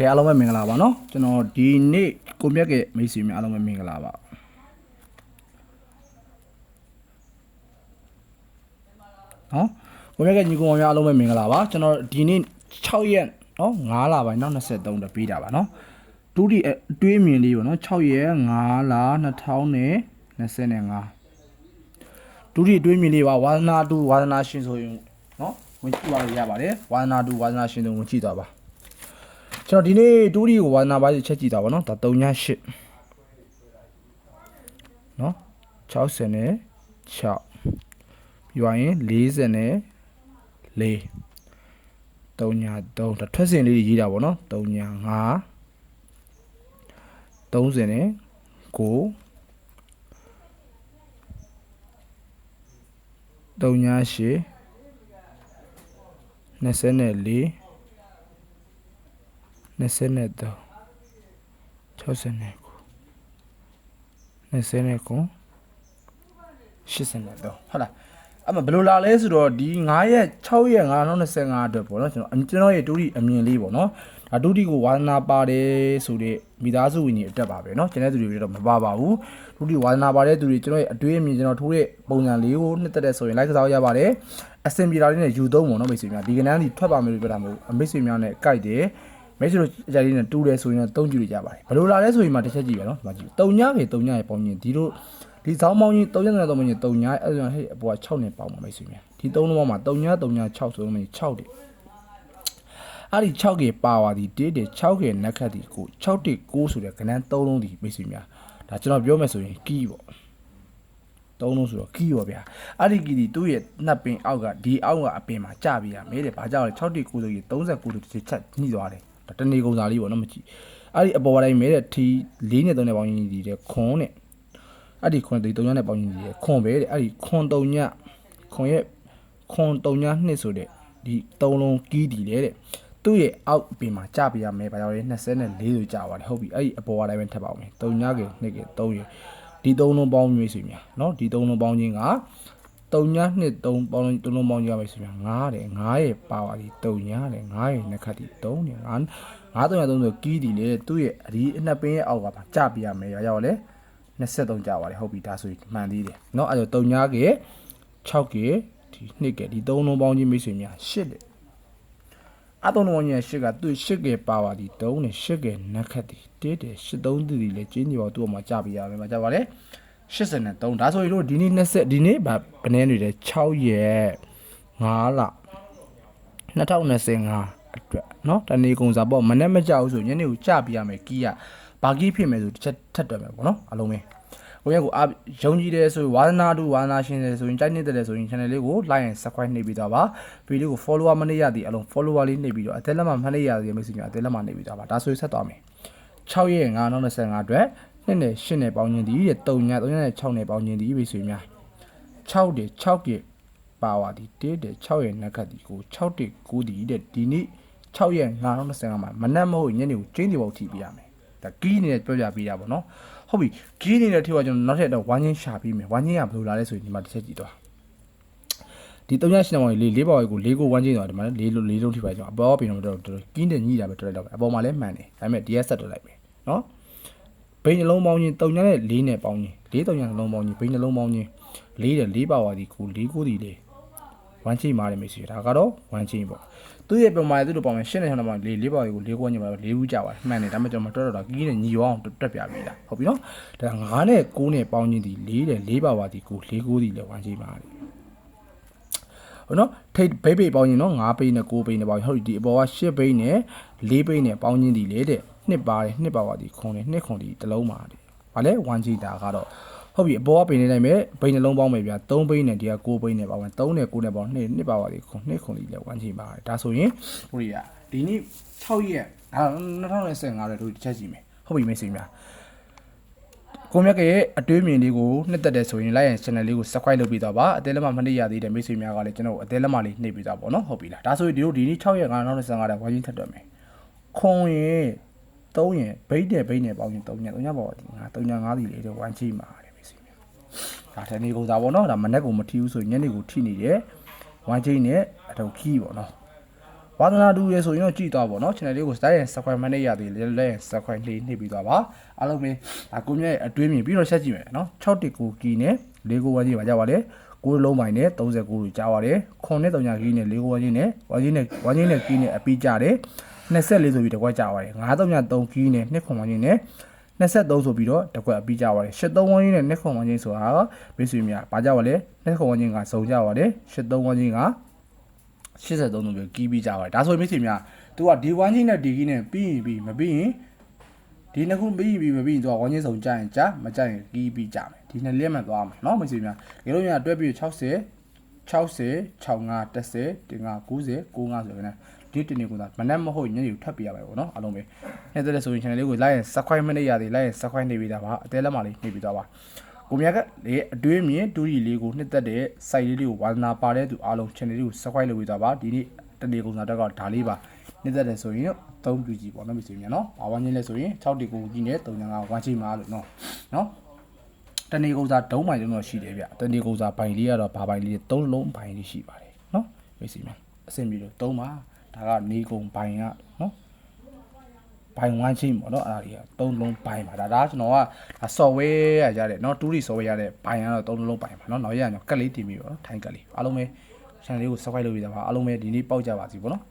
ကဲအားလုံးပဲမင်္ဂလာပါနော်ကျွန်တော်ဒီနေ့ကိုမြတ်ရဲ့မိတ်ဆွေများအားလုံးပဲမင်္ဂလာပါနော်ကိုမြတ်ရဲ့ညီကောင်များအားလုံးပဲမင်္ဂလာပါကျွန်တော်ဒီနေ့6ရက်နော်9လပိုင်းနော်23တပေးတာပါနော်ဒုတိယအတွေးအမြင်လေးပေါ့နော်6ရက်9လ2025ဒုတိယအတွေးအမြင်လေးပါဝါသနာတူဝါသနာရှင်ဆိုရင်နော်ဝင်ကြည့်ပါလို့ရပါတယ်ဝါသနာတူဝါသနာရှင်ဆိုဝင်ကြည့်သွားပါ ကျွန်တော်ဒီနေ့တူရီကိုဝါနာပါစီချက်ကြည့်တာပါနော်ဒါ3ည8နော်60နဲ့6ပြီးသွားရင်40နဲ့4 3ည3ဒါထွက်စဉ်လေးရေးတာပေါ့နော်3ည5 30နဲ့9 3ည8 24 23 69 29 83ဟုတ်လားအဲ့မှာဘယ်လိုလာလဲဆိုတော့ဒီ9ရက်6ရက်925အတွက်ပေါ့နော်ကျွန်တော်ကျွန်တော်ရဲ့တူတီအမြင်လေးပေါ့နော်ဒါတူတီကိုဝါသနာပါတယ်ဆိုတဲ့မိသားစုဝင်ကြီးအတက်ပါပဲเนาะကျွန်တဲ့သူတွေတော့မပါပါဘူးတူတီဝါသနာပါတဲ့သူတွေကျွန်တော်ရဲ့အတွေးအမြင်ကျွန်တော်ထိုးတဲ့ပုံစံလေးကိုနှစ်သက်တဲ့ဆိုရင် like ကစားရပါတယ်အဆင်ပြေတာလေးနဲ့ယူသုံးပေါ့နော်မိတ်ဆွေများဒီကနန်းဒီထွက်ပါမယ်လို့ပြောတာမဟုတ်ဘူးမိတ်ဆွေများနဲ့ကြိုက်တယ် မိတ်ဆွေတို့အကြိုက်လေးနဲ့တူတယ်ဆိုရင်တော့တုံးကြည့်လို့ရပါတယ်ဘယ်လိုလာလဲဆိုရင်မှတစ်ချက်ကြည့်ပါနော်ဒီမှာကြည့်တုံညကေတုံညရဲ့ပေါင်းချင်းဒီတို့ဒီဇောင်းပေါင်းချင်းတုံညနဲ့တုံညတုံညအဲ့ဒါဟဲ့အပေါ်က6နဲ့ပေါင်းပါမိတ်ဆွေများဒီသုံးလုံးပေါင်းမှာတုံညတုံည6ဆိုတော့6တယ်အဲ့ဒီ6ကေပါဝါဒီတေးတယ်6ကေနက်ခတ်ဒီကို6တေ6ဆိုတဲ့ကဏ္ဍ3လုံးဒီမိတ်ဆွေများဒါကျွန်တော်ပြောမယ်ဆိုရင်ကီးပေါ့သုံးလုံးဆိုတော့ကီးရောဗျာအဲ့ဒီကီးဒီသူ့ရဲ့နှပ်ပင်အောက်ကဒီအောက်ကအပင်မှာကျပြီးရမဲတယ်ဘာကြောင့်လဲ6တေ9ဆိုရင်39ဆိုတစ်ချက်ညှိသွားတယ်ဒါ တနေကုန်စာလေးပေါ့နော်မကြည့်အဲ့ဒီအပေါ်တိုင်းမဲတဲ့ထီ4နဲ့3နဲ့ပေါင်းရင်းဒီတဲ့ခွန်နဲ့အဲ့ဒီခွန်ဒီ3ညနဲ့ပေါင်းရင်းဒီတဲ့ခွန်ပဲတဲ့အဲ့ဒီခွန်3ညခွန်ရဲ့ခွန်3ညနှစ်ဆိုတဲ့ဒီ3လုံးကီးဒီလေတဲ့သူ့ရဲ့အောက်ပင်မှာကြပြရမယ်ဘာကြောင့်လဲ24ဆိုကြပါတယ်ဟုတ်ပြီအဲ့ဒီအပေါ်တိုင်းပဲထပ်ပါအောင်မယ်3ညကေနှစ်ကေ3ရေဒီ3လုံးပေါင်းမျိုးစီများเนาะဒီ3လုံးပေါင်းခြင်းက 3ညနှစ်3ပေါင်း3လုံးပေါင်းကြမယ်ဆိုများ9တယ်9ရဲ့ပါဝါဒီ3ညတယ်9ရဲ့နှစ်ခတ်ဒီ3တယ်9 930ဆိုကီးဒီလေသူ့ရဲ့အဒီအနှစ်ပင်ရဲ့အောက်ကပါကြပြရမယ်ရောရောက်လဲ23ကြပါတယ်ဟုတ်ပြီဒါဆိုရင်မှန်သေးတယ်เนาะအဲ့တော့3ညကေ6ကေဒီနှစ်ကေဒီ3လုံးပေါင်းခြင်းမိတ်ဆွေများ8တယ်အတုံးလုံးရဲ့ရှစ်ကသူ့ရှစ်ကေပါပါဒီတုံးနဲ့ရှစ်ကေနက်ခတ်ဒီတေးတယ်ရှစ်သုံးသူဒီလေကျင်းညီပါသူ့အမှာကြပြရမယ်မှာကြပါလေ 83ဒါဆိုရင်တို့ဒီနေ့20ဒီနေ့ဗဘယ်နေလဲ6ရက်5လ2025အတွက်เนาะတနေ့ကုန်စာပေါ့မနေ့မကြောက်ဆိုညနေကိုကြပြရမယ်ကီးရဘာကီးဖြစ်မယ်ဆိုတစ်ချက်ထပ်တယ်မယ်ပေါ့เนาะအလုံးပဲကိုယ့်ရဲ့ကိုအာယုံကြည်တယ်ဆိုရင်ဝါသနာတူဝါသနာရှင်တယ်ဆိုရင်ကြိုက်နေတဲ့တယ်ဆိုရင် channel လေးကို like and subscribe နှိပ်ပြီးတော့ပါဗီဒီယိုကို follower မနှိပ်ရသည်အလုံး follower လေးနှိပ်ပြီးတော့အသက်လက်မမနှိပ်ရသည်မိတ်ဆွေများအသက်လက်မနှိပ်ပြီးတော့ပါဒါဆိုရင်ဆက်သွားမယ်6ရက်925အတွက် နှစ်နဲ့8နဲ့ပေါင်းခြင်းဒီတဲ့3ည3ညနဲ့6နဲ့ပေါင်းခြင်းဒီမိတ်ဆွေများ6တဲ့6ကပါဝါဒီတေးတဲ့6ရဲ့နက်ကတ်ဒီကို6တဲ့9ဒီတဲ့ဒီနေ့6ရက်925မှာမနက်မဟုတ်ညနေကိုကျင်းဒီပေါက်ထိပြရမယ်ဒါကီးနေနဲ့ပြောပြပေးတာပေါ့နော်ဟုတ်ပြီကီးနေတဲ့ထိပ်ကကျွန်တော်နောက်ထပ်တော့ဝမ်းချင်းရှာပြီးမယ်ဝမ်းချင်းကဘယ်လိုလာလဲဆိုရင်ဒီမှာတစ်ချက်ကြည့်တော့ဒီ3ရက်ရှင်းတဲ့လေးလေးပါဝယ်ကိုလေးကိုဝမ်းချင်းတော့ဒီမှာလေးလုံးလေးလုံးထိပါကျွန်တော်အပေါ်ပြင်တော့တော်တော်ကင်းတဲ့ညိတာပဲတော်လိုက်တော့ပဲအပေါ်မှာလည်းမှန်တယ်ဒါပေမဲ့ DS ဆက်တော့လိုက်ပဲနော် ဘိန်းနှလုံးပေါင်းချင်း3ညနဲ့4နဲ့ပေါင်းချင်း4 3ညနှလုံးပေါင်းချင်းဘိန်းနှလုံးပေါင်းချင်း4တဲ့4ပါဝါဒီကို4ကိုဒီလေးဝမ်းချင်းမာတယ်မိတ်ဆွေဒါကတော့ဝမ်းချင်းပေါ့သူ့ရဲ့ပုံမှန်သူ့လိုပုံမှန်ရှင်းနေတယ်မှာလေးလေးပါကိုလေးကိုညမှာလေးဦးကြပါတယ်မှန်တယ်ဒါပေမဲ့ကျွန်တော်မတော်တော့တာကီးနဲ့ညီရောအောင်တွက်ပြပေးတာဟုတ်ပြီနော်ဒါ9နဲ့9နဲ့ပေါင်းချင်းဒီ4တဲ့4ပါဝါဒီကို4ကိုဒီလဲဝမ်းချင်းပါတယ်ဟုတ်နော်ထိတ်ဘိတ်ဘိတ်ပေါင်းချင်းနော်9ဘိတ်နဲ့9ဘိတ်နဲ့ပေါင်းဟုတ်ဒီအပေါ်က10ဘိတ်နဲ့4ဘိတ်နဲ့ပေါင်းချင်းဒီလေတဲ့ နှစ်ပါတယ်နှစ်ပါဝါဒီခွန်နဲ့နှစ်ခွန်ဒီတစ်လုံးပါတယ်ဗာလဲဝမ်းချင်းတာကတော့ဟုတ်ပြီအပေါ်ကပင်နေနိုင်မယ်ဘိန်းနှလုံးပေါင်းမယ်ဗျာ3ဘိန်းနဲ့ဒီက6ဘိန်းနဲ့ပါဝင်3နဲ့9နဲ့ပေါင်း2နှစ်ပါပါဒီခွန်2ခွန်ဒီလဲဝမ်းချိန်ပါတယ်ဒါဆိုရင်တို့ရဒီနေ့6ရက်ဒါ2025တဲ့တို့တစ်ချက်ကြည့်မယ်ဟုတ်ပြီမိတ်ဆွေများကိုမြတ်ကရဲ့အတွေးမြင်လေးကိုနှစ်သက်တယ်ဆိုရင် like and channel လေးကို subscribe လုပ်ပြီးတော့ပါအသေးလက်မမနှိပ်ရသေးတဲ့မိတ်ဆွေများကလည်းကျွန်တော်အသေးလက်မလေးနှိပ်ပြီးတော့ပေါ့နော်ဟုတ်ပြီလားဒါဆိုရင်ဒီတို့ဒီနေ့6ရက်2025တဲ့ဝိုင်းချင်းထပ်တော့မယ်ခွန်ရင် 3ရင်ဘိတ်တဲ့ဘိတ်နဲ့ပေါင်းရင်3ည3ညပေါ့ဒီငါ3ည5စီလေးတော့ဝမ်းချိမှာတယ်မိတ်ဆွေများဒါတနေ့ကုန်စားပေါ့နော်ဒါမနေ့ကမထီဘူးဆိုရင်ညနေကိုထိနေတယ်ဝမ်းချိနဲ့အထုပ်ခီးပေါ့နော်ဝဝါသနာတူရဲဆိုရင်တော့ကြည့်သွားပါတော့ channel လေးကို style ရဲ့ subscribe မနဲ့ရသေးလဲလဲ subscribe လေးနှိပ်ပြီးသွားပါအားလုံးပဲဒါကိုမြရဲ့အတွင်းမြင်ပြီးတော့ဆက်ကြည့်မယ်နော်619ကီနဲ့၄ကိုဝန်းကြီးပါကြပါလေ ကိုလုံးပိုင်းနဲ့39ကိုကြားပါတယ်ခွန်နဲ့3ညာကီနဲ့၄ကိုဝန်းကြီးနဲ့ဝန်းကြီးနဲ့ဝန်းကြီးနဲ့ကီနဲ့အပီးကြတယ်24ဆိုပြီးတကွက်ကြပါတယ်933ကီနဲ့2ခွန်ဝန်းကြီးနဲ့23ဆိုပြီးတော့တကွက်အပြီးကြပါတယ်83ဝန်းကြီးနဲ့2ခွန်ဝန်းကြီးဆိုတာမိတ်ဆွေများဘာကြပါလဲ2ခွန်ဝန်းကြီးကစုံကြပါတယ်83ဝန်းကြီးက83ဆိုပြီးကီးပြီးကြပါတယ်ဒါဆိုရင်မိတ်ဆွေများသူကဒီဝန်းကြီးနဲ့ဒီကီးနဲ့ပြီးရင်ပြီးမပြီးရင် ဒီနှစ်ခုပြီးပြီးမပြီးရင်သူကဝန်းကြီးစုံကြရင်ကြာမကြရင်ကီးပြီးကြမယ်ဒီနှစ်လက်မှတ်သွားမယ်เนาะမိတ်ဆွေများဒီလိုများတွဲပြီး60 60 65 10 90 90 95ဆိုရင်လည်းဒီတနေ့ကမနက်မဟုတ်ညနေကိုထပ်ပြရပါဘောเนาะအားလုံးပဲနေ့တဲ့ဆိုရင် channel လေးကို like ရင် subscribe မနေရသေး like ရင် subscribe နေပြီးသားပါအသေးလက်မလေးနေပြီးသားပါကိုမြတ်ကလေအတွင်းမြင်တူရီလေးကိုနှစ်သက်တဲ့ site လေးတွေကိုဝါသနာပါတဲ့သူအားလုံး channel လေးကို subscribe လုပ်ပြီးသားပါဒီနေ့တနေ့ကုန်စားတက်ကဒါလေးပါ နှစ်သက်တယ်ဆိုရင်တော့သုံးပြကြည့်ပေါ့နော်မိတ်ဆွေများနော်ဘာဝန်းချင်းလဲဆိုရင်6တီကိုကြီးနဲ့305ဝမ်းချိမှာလို့နော်နော်တဏီကုစားဒုံးပိုင်လုံးတော့ရှိတယ်ဗျတဏီကုစားပိုင်လေးကတော့ဘာပိုင်လေးသုံးလုံးပိုင်လေးရှိပါတယ်နော်မိတ်ဆွေများအဆင်ပြေလို့သုံးပါဒါကနေကုံပိုင်ကနော်ပိုင်ဝမ်းချင်းပေါ့နော်အဲ့ဒါကြီးကသုံးလုံးပိုင်ပါဒါဒါကျွန်တော်ကဒါ software ရကြတယ်နော်တူရီ software ရတဲ့ပိုင်ကတော့သုံးလုံးပိုင်ပါနော်နောက်ရရင်တော့ကက်လေးတင်ပြီးပေါ့နော်ထိုင်ကက်လေးအားလုံးပဲ channel လေးကို subscribe လုပ်ပြီးသားပါအားလုံးပဲဒီနေ့ပေါက်ကြပါစီပေါ့နော်